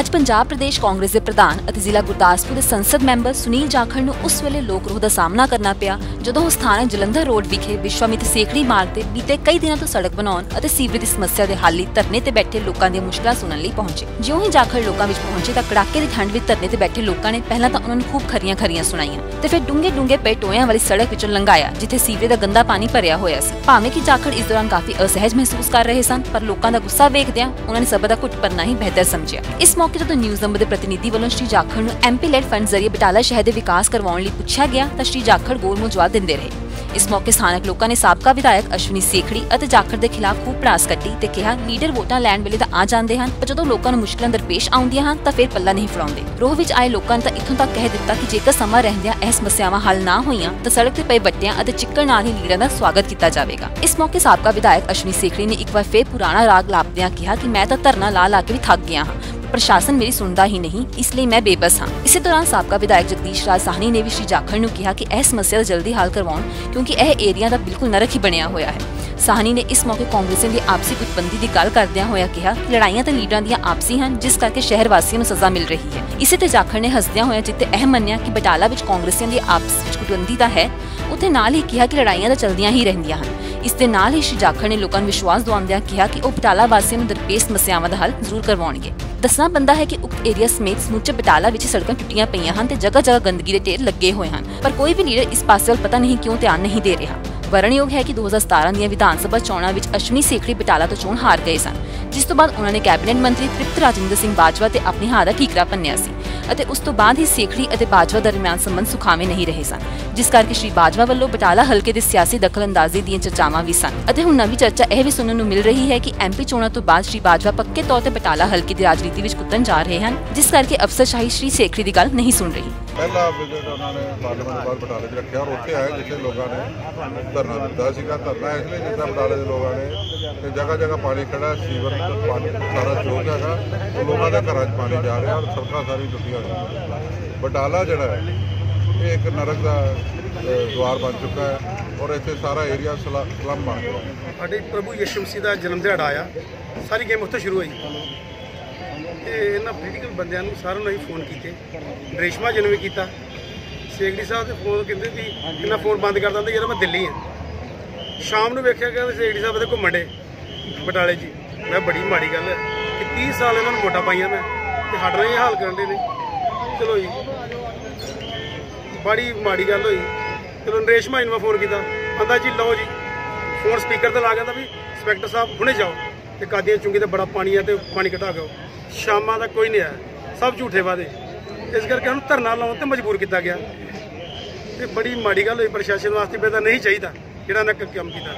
ਅੱਜ ਪੰਜਾਬ ਪ੍ਰਦੇਸ਼ ਕਾਂਗਰਸ ਦੇ ਪ੍ਰਧਾਨ ਅਤੇ ਜ਼ਿਲ੍ਹਾ ਗੁਰਦਾਸਪੁਰ ਦੇ ਸੰਸਦ ਮੈਂਬਰ ਸੁਨੀਲ ਜਾਖੜ ਨੂੰ ਉਸ ਵੇਲੇ ਲੋਕ ਰੋਹ ਦਾ ਸਾਹਮਣਾ ਕਰਨਾ ਪਿਆ, ਜਦੋਂ ਉਹ ਸਥਾਨਕ ਜਲੰਧਰ ਰੋਡ ਵਿਖੇ ਵਿਸ਼ਵਾਮਿਤ ਸੇਖੜੀ ਮਾਰਗ ਤੇ ਬੀਤੇ ਕਈ ਦਿਨਾਂ ਤੋਂ ਸੜਕ ਬਣਾਉਣ ਅਤੇ ਸੀਵਰੇਜ ਦੀ ਸਮੱਸਿਆ ਦੇ ਹੱਲ ਲਈ ਧਰਨੇ ਤੇ ਬੈਠੇ ਲੋਕਾਂ ਦੀਆਂ ਮੁਸ਼ਕਲਾਂ ਸੁਣਨ ਲਈ ਪਹੁੰਚੇ। ਜਿਉਂ ਹੀ ਜਾਖੜ ਲੋਕਾਂ ਵਿੱਚ ਪਹੁੰਚੇ ਤਾਂ ਕੜਾਕੇ ਦੀ ਠੰਡ ਵਿੱਚ ਧਰਨੇ ਤੇ ਬੈਠੇ ਲੋਕਾਂ ਨੇ ਪਹਿਲਾਂ ਤਾਂ ਉਹਨਾਂ ਨੂੰ ਖੂਬ ਖਰੀਆਂ ਖਰੀਆਂ ਸੁਣਾਈਆਂ ਤੇ ਫਿਰ ਡੂੰਘੇ ਡੂੰਘੇ ਪਏ ਟੋਇਆਂ ਵਾਲੀ ਸੜਕ ਵਿੱਚੋਂ ਲੰਘਾਇਆ, ਜਿੱਥੇ ਸੀਵਰੇਜ ਦਾ ਗੰਦਾ ਪਾਣੀ ਭਰਿਆ ਹੋਇਆ ਸੀ। ਭਾਵੇਂ ਕਿ ਜਾਖੜ ਇਸ ਦੌਰਾਨ ਕਾਫੀ ਅਸਹਿਜ ਮਹਿਸੂਸ ਕਰ ਰਹੇ ਸਨ, ਪਰ ਲੋਕਾਂ ਦਾ ਗੁੱਸਾ ਵੇਖਦਿਆਂ ਉਹਨਾਂ ਨੇ ਸਬਰ ਦਾ ਘੁੱਟ ਭਰਨਾ ਹੀ ਬਿਹਤਰ ਸਮਝਿਆ। ਇਸ ਮੌਕੇ ਜਦੋਂ ਨਿਊਜ਼ ਨੰਬਰ ਦੇ ਪ੍ਰਤੀਨਿਧੀ ਵੱਲੋਂ ਸ਼੍ਰੀ ਜਾਖੜ ਨੂੰ ਐਮਪੀ ਲੈਡ ਫੰਡ ਜ਼ਰੀਏ ਬਟਾਲਾ ਸ਼ਹਿਰ ਦੇ ਵਿਕਾਸ ਕਰਵਾਉਣ ਲਈ ਪੁੱਛਿਆ ਗਿਆ ਤਾਂ ਸ਼੍ਰੀ ਜਾਖੜ ਗੋਲਮੋਲ ਜਵਾਬ ਦਿੰਦੇ ਰਹੇ। ਇਸ ਮੌਕੇ ਸਥਾਨਕ ਲੋਕਾਂ ਨੇ ਸਾਬਕਾ ਵਿਧਾਇਕ ਅਸ਼ਵਨੀ ਸੇਖੜੀ ਅਤੇ ਜਾਖੜ ਦੇ ਖਿਲਾਫ ਖੂਬ ਭੜਾਸ ਕੱਢੀ ਤੇ ਕਿਹਾ, ਲੀਡਰ ਵੋਟਾਂ ਲੈਣ ਵੇਲੇ ਤਾਂ ਆ ਜਾਂਦੇ ਹਨ, ਪਰ ਜਦੋਂ ਲੋਕਾਂ ਨੂੰ ਮੁਸ਼ਕਲਾਂ ਦਰਪੇਸ਼ ਆਉਂਦੀਆਂ ਹਨ, ਤਾਂ ਫਿਰ ਪੱਲਾ ਨਹੀਂ ਫੜਾਉਂਦੇ। ਰੋਹ ਵਿੱਚ ਆਏ ਲੋਕਾਂ ਨੇ ਤਾਂ ਇੱਥੋਂ ਤੱਕ ਕਹਿ ਦਿੱਤਾ ਕਿ ਜੇਕਰ ਸਮਾਂ ਰਹਿੰਦਿਆਂ ਇਹ ਸਮੱਸਿਆਵਾਂ ਹੱਲ ਨਾ ਹੋਈਆਂ, ਤਾਂ ਸੜਕ ਤੇ ਪਏ ਬੱਟਿਆਂ ਅਤੇ ਚਿੱਕੜ ਨਾਲ ਹੀ ਲੀਡਰਾਂ ਦਾ ਸਵਾਗਤ ਕੀਤਾ ਜਾਵੇਗਾ। ਇਸ ਮੌਕੇ ਸਾਬਕਾ ਵਿਧਾਇਕ ਅਸ਼ਵਨੀ ਸੇਖੜੀ ਨੇ ਇੱਕ ਵਾਰ ਫੇਰ ਪੁਰਾਣਾ ਰਾਗ ਲਾਪਦਿਆਂ ਕਿਹਾ ਕਿ ਮੈਂ ਤਾਂ ਧਰਨਾ ਲਾ ਲਾ ਕੇ ਵੀ ਥੱਕ ਗਿਆ ਹਾਂ ਪ੍ਰਸ਼ਾਸਨ ਮੇਰੀ ਸੁਣਦਾ ਹੀ ਨਹੀਂ, ਇਸ ਲਈ ਮੈਂ ਬੇਬਸ ਹਾਂ। ਇਸੇ ਦੌਰਾਨ ਸਾਬਕਾ ਵਿਧਾਇਕ ਜਗਦੀਸ਼ ਰਾਜ ਸਾਹਨੀ ਨੇ ਵੀ ਸ਼੍ਰੀ ਜਾਖੜ ਨੂੰ ਕਿਹਾ ਕਿ ਇਹ ਸਮੱਸਿਆ ਦਾ ਜਲਦੀ ਹੱਲ ਕਰਵਾਉਣ, ਕਿਉਂਕਿ ਇਹ ਏਰੀਆ ਦਾ ਬਿਲਕੁਲ ਨਰਕ ਹੀ ਬਣਿਆ ਹੋਇਆ ਹੈ। ਸਾਹਨੀ ਨੇ ਇਸ ਮੌਕੇ ਕਾਂਗਰਸੀਆਂ ਦੀ ਆਪਸੀ ਗੁੱਟਬੰਦੀ ਦੀ ਗੱਲ ਕਰਦਿਆਂ ਹੋਇਆ ਕਿਹਾ ਕਿ ਲੜਾਈਆਂ ਤਾਂ ਲੀਡਰਾਂ ਦੀਆਂ ਆਪਸੀ ਹਨ, ਜਿਸ ਕਰਕੇ ਸ਼ਹਿਰ ਵਾਸੀਆਂ ਨੂੰ ਸਜ਼ਾ ਮਿਲ ਰਹੀ ਹੈ। ਇਸੇ ਤੇ ਜਾਖੜ ਨੇ ਹੱਸਦਿਆਂ ਹੋਇਆ ਜਿੱਤੇ ਇਹ ਮੰਨਿਆ ਕਿ ਬਟਾਲਾ ਵਿੱਚ ਕਾਂਗਰਸੀਆਂ ਦੀ ਆਪਸ ਵਿੱਚ ਗੁੱਟਬੰਦੀ ਤਾਂ ਹੈ ਉੱਥੇ ਨਾਲ ਹੀ ਕਿਹਾ ਕਿ ਲੜਾਈਆਂ ਤਾਂ ਚੱਲਦੀਆਂ ਹੀ ਰਹਿੰਦੀਆਂ ਹਨ। ਇਸ ਦੇ ਨਾਲ ਹੀ ਸ਼੍ਰੀ ਜਾਖੜ ਨੇ ਲੋਕਾਂ ਨੂੰ ਵਿਸ਼ਵਾਸ ਦਿਵਾਉਂਦਿਆਂ ਕਿਹਾ ਕਿ ਉਹ ਬਟਾਲਾ ਵਾਸੀਆਂ ਨੂੰ ਦਰਪੇਸ਼ ਸਮੱਸਿਆਵਾਂ ਦਾ ਹੱਲ ਜ਼ਰੂਰ ਕਰਵਾਉਣਗੇ। ਦੱਸਣਾ ਬੰਦਾ ਹੈ ਕਿ ਉਕਤ ਏਰੀਆ ਸਮੇਤ ਸਮੁੱਚੇ ਬਟਾਲਾ ਵਿੱਚ ਸੜਕਾਂ ਟੁੱਟੀਆਂ ਪਈਆਂ ਹਨ ਤੇ ਜਗ੍ਹਾ ਜਗ੍ਹਾ ਗੰਦਗੀ ਦੇ ਢੇਰ ਲੱਗੇ ਹੋਏ ਹਨ। ਪਰ ਕੋਈ ਵੀ ਲੀਡਰ ਇਸ ਪਾਸੇ ਵੱਲ ਪਤਾ ਨਹੀਂ ਕਿਉਂ ਧਿਆਨ ਨਹੀਂ ਦੇ ਰਿਹਾ। ਵਰਣਯੋਗ ਹੈ ਕਿ 2017 ਦੀਆਂ ਵਿਧਾਨ ਸਭਾ ਚੋਣਾਂ ਵਿੱਚ ਅਸ਼ਵਨੀ ਸੇਖੜੀ ਬਟਾਲਾ ਤੋਂ ਚੋਣ ਹਾਰ ਗਏ ਸਨ। ਜਿਸ ਤੋਂ ਬਾਅਦ ਉਹਨਾਂ ਨੇ ਕੈਬਨਿਟ ਮੰਤਰੀ ਤ੍ਰਿਪਤ ਰਾਜਿੰਦਰ ਸਿੰਘ ਬਾਜਵਾ ਤੇ ਆਪਣੀ ਹਾਰ ਦਾ ਠੀਕਰਾ ਪੰਨਿਆ ਸੀ। ਅਤੇ ਉਸ ਤੋਂ ਬਾਅਦ ਹੀ ਸੇਖੜੀ ਅਤੇ ਬਾਜਵਾ ਦਰਮਿਆਨ ਸੰਬੰਧ ਸੁਖਾਵੇਂ ਨਹੀਂ ਰਹੇ ਸਨ, ਜਿਸ ਕਰਕੇ ਸ਼੍ਰੀ ਬਾਜਵਾ ਵੱਲੋਂ ਬਟਾਲਾ ਹਲਕੇ ਦੇ ਸਿਆਸੀ ਦਖਲਅੰਦਾਜ਼ੀ ਦੀਆਂ ਚਰਚਾਵਾਂ ਵੀ ਸਨ। ਅਤੇ ਹੁਣ ਨਵੀਂ ਚਰਚਾ ਇਹ ਵੀ ਸੁਣਨ ਨੂੰ ਮਿਲ ਰਹੀ ਹੈ ਕਿ ਐਮਪੀ ਚੋਣਾਂ ਤੋਂ ਬਾਅਦ ਸ਼੍ਰੀ ਬਾਜਵਾ ਪੱਕੇ ਤੌਰ ਤੇ ਬਟਾਲਾ ਹਲਕੇ ਦੀ ਰਾਜਨੀਤੀ ਵਿੱਚ ਕੁੱਤਨ ਜਾ ਰਹੇ ਹਨ, ਜਿਸ ਕਰਕੇ ਅਫਸਰਸ਼ਾਹੀ ਸ਼੍ਰੀ ਸੇਖੜੀ ਦੀ ਗੱਲ ਨਹੀਂ ਸੁਣ ਰਹੀ। ਪਹਿਲਾ ਵਿਜ਼ਿਟ ਉਹਨਾਂ ਨੇ ਪਾਰਲੀਮੈਂਟ ਬਾਹਰ ਬਟਾਲੇ 'ਚ ਰੱਖਿਆ ਔਰ ਉੱਥੇ ਆਏ ਜਿੱਥੇ ਲੋਕਾਂ ਨੇ ਧਰਨਾ ਦਿੱਤਾ ਸੀਗਾ। ਧਰਨਾ ਇਸ ਲਈ ਦਿੱਤਾ ਬਟਾਲੇ ਦੇ ਲੋਕਾਂ ਨੇ ਕਿ ਜਗ੍ਹਾ ਜਗ੍ਹਾ ਪਾਣੀ ਖੜਾ ਸੀਵਰ, ਪਾਣੀ ਸਾਰਾ ਚੋਕ ਹੈਗਾ ਲੋਕਾਂ ਦੇ ਘਰਾਂ 'ਚ ਪਾਣੀ ਜਾ ਰਿਹਾ ਔਰ ਸੜਕਾਂ ਸਾਰੀ ਟੁੱਟੀਆਂ ਹੋਈਆਂ ਬਟਾਲਾ ਜਿਹੜਾ ਹੈ, ਇਹ ਇੱਕ ਨਰਕ ਦਾ ਦੁਆਰ ਬਣ ਚੁੱਕਾ ਹੈ ਔਰ ਇੱਥੇ ਸਾਰਾ ਏਰੀਆ ਸਲਮ ਬਣ ਗਿਆ ਸਾਡੇ ਪ੍ਰਭੂ ਯਿਸੂ ਮਸੀਹ ਦਾ ਜਨਮ ਦਿਹਾੜਾ ਆਇਆ ਸਾਰੀ ਗੇਮ ਉੱਥੇ ਸ਼ੁਰੂ ਹੋਈ। ਤੇ ਇਹਨਾਂ ਪੋਲੀਟੀਕਲ ਬੰਦਿਆਂ ਨੂੰ ਸਾਰਿਆਂ ਨੂੰ ਅਸੀਂ ਫੋਨ ਕੀਤੇ। ਰੇਸ਼ਮਾ ਜਨਮ ਵੀ ਕੀਤਾ। ਸੇਗੜੀ ਸਾਹਿਬ ਦੇ ਫੋਨ ਕਹਿੰਦੇ ਸੀ ਇਹਨਾਂ ਫੋਨ ਬੰਦ ਕਰ ਦਿੰਦੇ ਯਾਰ ਮੈਂ ਦਿੱਲੀ ਆ। ਸ਼ਾਮ ਨੂੰ ਵੇਖਿਆ ਕਿ ਸੇਗੜੀ ਸਾਹਿਬ ਦੇ ਘੁੰਮਣ ਡੇ ਬਟਾਲੇ ਜੀ। ਮੈਂ ਬੜੀ ਮਾੜੀ ਗੱਲ ਹੈ। ਕਿ 30 ਸਾਲ ਇਹਨਾਂ ਨੂੰ ਵੋਟਾਂ ਪਾਈਆਂ ਮੈਂ। ਤੇ ਹਟ ਰਹੇ ਹਾਲ ਕਰਨ ਦੇ ਨੇ ਚਲੋ ਜੀ। ਬੜੀ ਮਾੜੀ ਗੱਲ ਹੋਈ। ਚਲੋ, ਨਰੇਸ਼ ਮਾਈ ਨੂੰ ਮੈਂ ਫੋਨ ਕੀਤਾ। ਕਹਿੰਦਾ ਜੀ, ਲਓ ਜੀ ਫੋਨ ਸਪੀਕਰ ਤੇ ਲਾ ਗਿਆ ਵੀ ਇੰਸਪੈਕਟਰ ਸਾਹਿਬ ਹੁਣੇ ਜਾਓ ਤੇ ਕਾਦੀਆਂ ਚੁੰਗੀ ਤੇ ਬੜਾ ਪਾਣੀ ਆ ਤੇ ਪਾਣੀ ਘਟਾ ਦਿਓ ਸ਼ਾਮਾਂ ਦਾ ਕੋਈ ਨਹੀਂ ਆਇਆ। ਸਭ ਝੂਠੇ ਵਾਦੇ ਇਸ ਕਰਕੇ ਉਹਨੂੰ ਧਰਨਾ ਲਾਉਣ ਤੇ ਮਜਬੂਰ ਕੀਤਾ ਗਿਆ। ਤੇ ਬੜੀ ਮਾੜੀ ਗੱਲ ਹੋਈ। ਪ੍ਰਸ਼ਾਸਨ ਵਾਸਤੇ ਵੀ ਨਹੀਂ ਚਾਹੀਦਾ। ਜਿਹੜਾ ਨਾ ਕੰਮ ਕੀਤਾ।